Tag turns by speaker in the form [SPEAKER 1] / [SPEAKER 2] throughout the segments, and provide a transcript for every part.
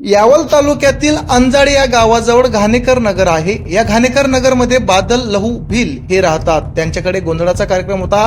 [SPEAKER 1] यावल तालुक्यातील अंजाड या गावाजवळ घाणेकर नगर आहे. या घाणेकर नगरमध्ये बादल लहू भिल हे राहतात. त्यांच्याकडे गोंधळाचा कार्यक्रम होता.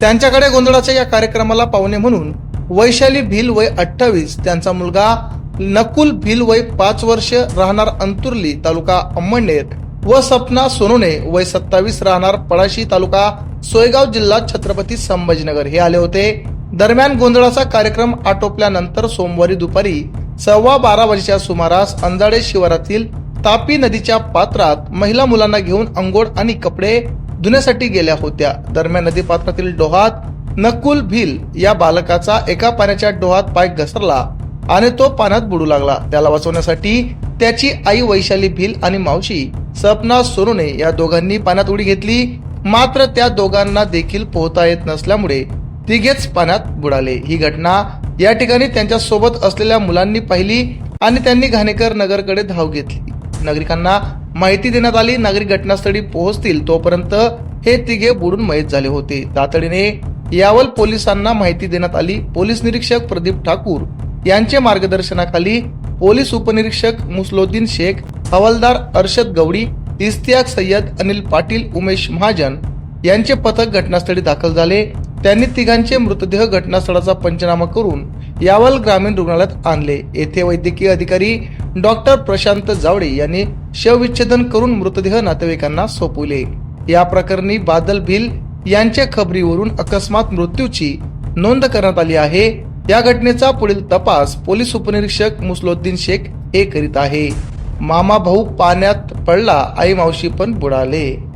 [SPEAKER 1] त्यांच्याकडे गोंधळाच्या या कार्यक्रमाला पाहुणे म्हणून वैशाली भिल वय अठ्ठावीस त्यांचा मुलगा नकुल भिल वय पाच वर्ष राहणार अंतुर्ली तालुका अंमळनेर व सपना सोनोने वय सत्तावीस राहणार पळाशी तालुका सोयगाव जिल्हा छत्रपती संभाजीनगर. हे आले होते. दरम्यान गोंधळाचा कार्यक्रम आटोपल्यानंतर सोमवारी दुपारी सव्वा बारा वाजेच्या सुमारास अंजाडे शिवारातील तापी नदीच्या पात्रात महिला मुलांना घेऊन अंघोळ आणि कपडे धुण्यासाठी गेल्या होत्या. दरम्यान नदी पात्रातील डोहात नकुल भिल या बालकाचा एका पाण्याच्या डोहात पाय घसरला आणि तो पाण्यात बुडू लागला. त्याला वाचवण्यासाठी त्याची आई वैशाली भिल आणि मावशी सपना सोनुने या दोघांनी पाण्यात उडी घेतली. मात्र त्या दोघांना देखील पोहता येत नसल्यामुळे तिघेच पाण्यात बुडाले. ही घटना या ठिकाणी त्यांच्यासोबत असलेल्या मुलांनी पाहिली आणि त्यांनी घाणेकर नगरकडे धाव घेतली. नागरिकांना माहिती देण्यात आली नागरिक घटनास्थळी पोहोचतील तोपर्यंत हे तिघे बुडून मयत झाले होते. तातडीने यावल पोलिसांना माहिती देण्यात आली. पोलीस निरीक्षक प्रदीप ठाकूर यांचे मार्गदर्शनाखाली पोलीस उपनिरीक्षक मुसलोद्दीन शेख हवालदार अर्शद गवडी इस्तियाक सय्यद अनिल पाटील उमेश महाजन यांचे पथक घटनास्थळी दाखल झाले. त्यांनी तिघांचे मृतदेह घटनास्थळाचा पंचनामा करून यावल ग्रामीण रुग्णालयात आणले. येथे वैद्यकीय अधिकारी डॉक्टर प्रशांत जावडे यांनी शवविच्छेदन करून मृतदेह नातेवाईकांना सोपवले. या प्रकरणी बादल भिल यांच्या खबरीवरून अकस्मात मृत्यूची नोंद करण्यात आली आहे. या घटनेचा पुढील तपास पोलीस उपनिरीक्षक मुसलोद्दीन शेख हे करीत आहे. मामा भाऊ पाण्यात पडला आई मावशी पण बुडाले.